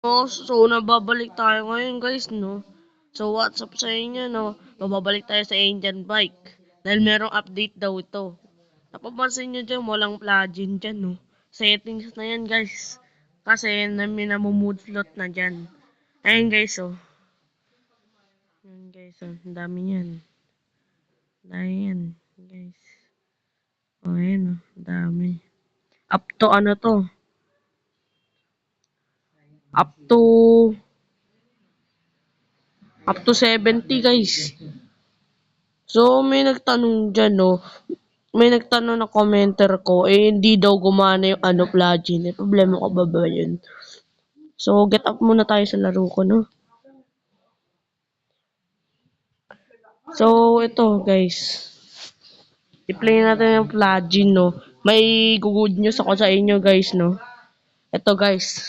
Oh, so nababalik tayo ngayon guys, no? So what's up sa inyo, no? Mababalik tayo sa Indian bike. Dahil merong update daw ito. Napapansin nyo dyan, walang plugin dyan, no? Settings na yan guys. Kasi na may namumood slot na dyan. Ayun guys, oh. Ayun guys, oh. Ang dami yan. Dami guys. Oh, ayun, oh. Dami. Up to ano to? Up to up to 70 guys. So may nagtanong diyan no. May nagtanong na commenter ko eh hindi daw gumana yung ano plugin. Eh problema ko ba ba yun? So get up muna tayo sa laro ko no. So ito guys. I-play natin yung plugin no. May good news ako sa inyo guys no. Ito guys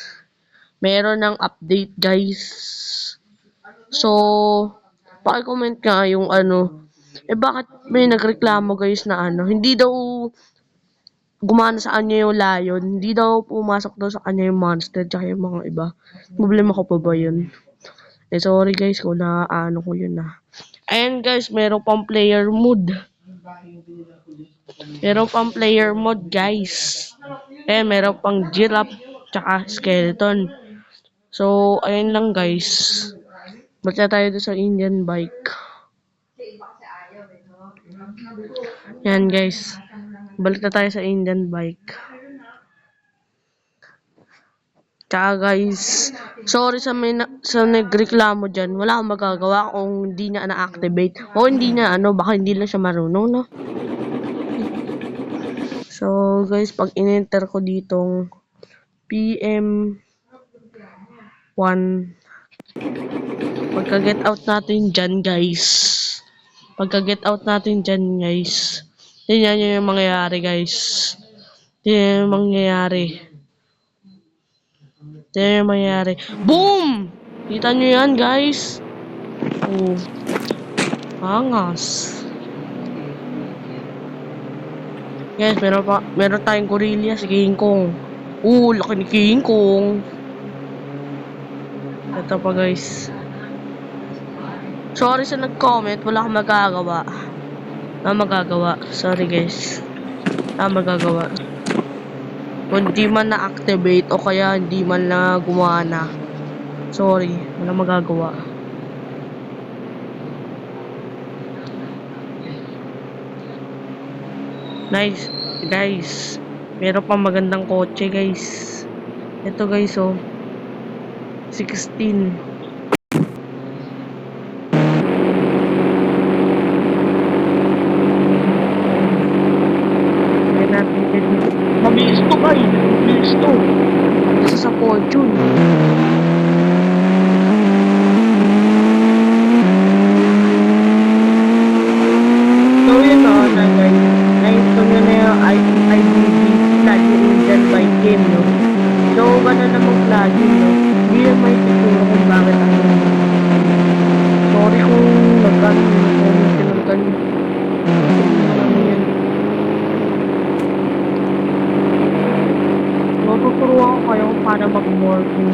meron ng update guys. So, paki-comment nga yung ano, eh bakit may nagreklamo guys na ano, hindi daw gumana sa kanya yung lion, hindi daw pumasok daw sa kanya yung monster tsaka yung mga iba. Problema ko pa ba yun? Eh sorry guys kung na ano ko yun na. Ayan guys, meron pang player mode. Meron pang player mode guys. Eh meron pang giraffe tsaka skeleton. So, ayun lang guys. Basta tayo doon sa Indian bike. Yan guys. Balik na tayo sa Indian bike. Tsaka guys, sorry sa may na, sa nagreklamo dyan. Wala akong magagawa kung hindi niya na-activate. O hindi niya ano, baka hindi lang siya marunong, no? So guys, pag in-enter ko ditong PM 1 Pagka-get out natin dyan, guys. Pagka-get out natin dyan, guys. Tingnan nyo yung mangyayari, guys. Tingnan yung mangyayari. Tingnan yung mangyayari. Boom! Kita nyo yan, guys. Oh. Angas. Guys, meron pa, meron tayong gorilla si King Kong. Oh, laki ni King Kong. Ito pa guys. Sorry sa nag-comment, wala akong magagawa. Wala magagawa. Sorry guys. Wala magagawa. Kung di man na-activate o kaya hindi man na gumana. Sorry, wala magagawa. Nice. Guys, meron pang magandang kotse guys. Ito guys oh. 16. Ayan natin din. Mabilis to guys. Mabilis to. Isa sa fortune. So yun o, na guys. Na-install nyo na yung IBB Plugin Bike Game, no? So, gano'n namang plugin, no? Hindi na may tuturo kung bakit ako. Sorry kung nag-ano, comment ka ng ganun. Ano yan? Tuturuan ko kayo kung paano mag-morphing.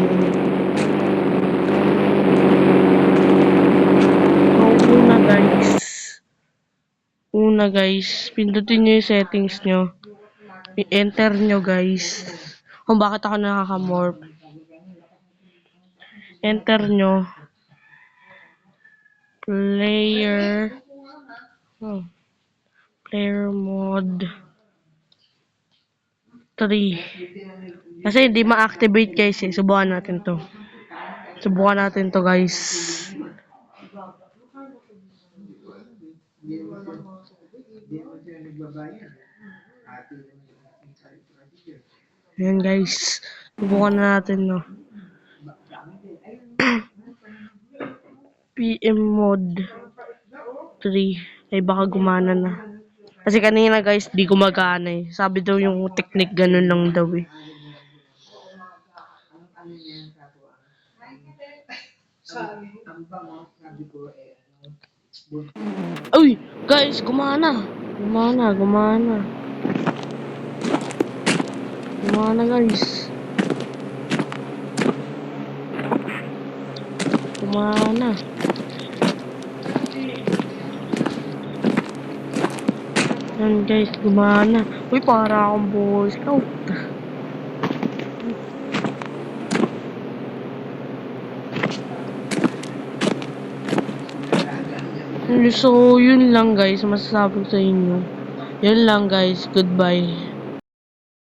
Una guys, pindutin nyo yung settings nyo. I-enter nyo guys. Kung bakit ako nakakamorph. Enter nyo. Player. Oh. Player mode. 3. Kasi hindi ma-activate guys eh. Subukan natin to. Subukan natin to guys. Ayan guys. Subukan na natin no. PM mode 3. Ay baka gumana na. Kasi kanina guys, di gumagana eh. Sabi daw yung technique ganun lang daw eh. Uy! Guys, gumana! Gumana, gumana. Gumana guys. Gumana. Yan guys, gumana. Uy, para akong boy scout. So, yun lang guys, masasabi ko sa inyo. Yun lang guys, goodbye.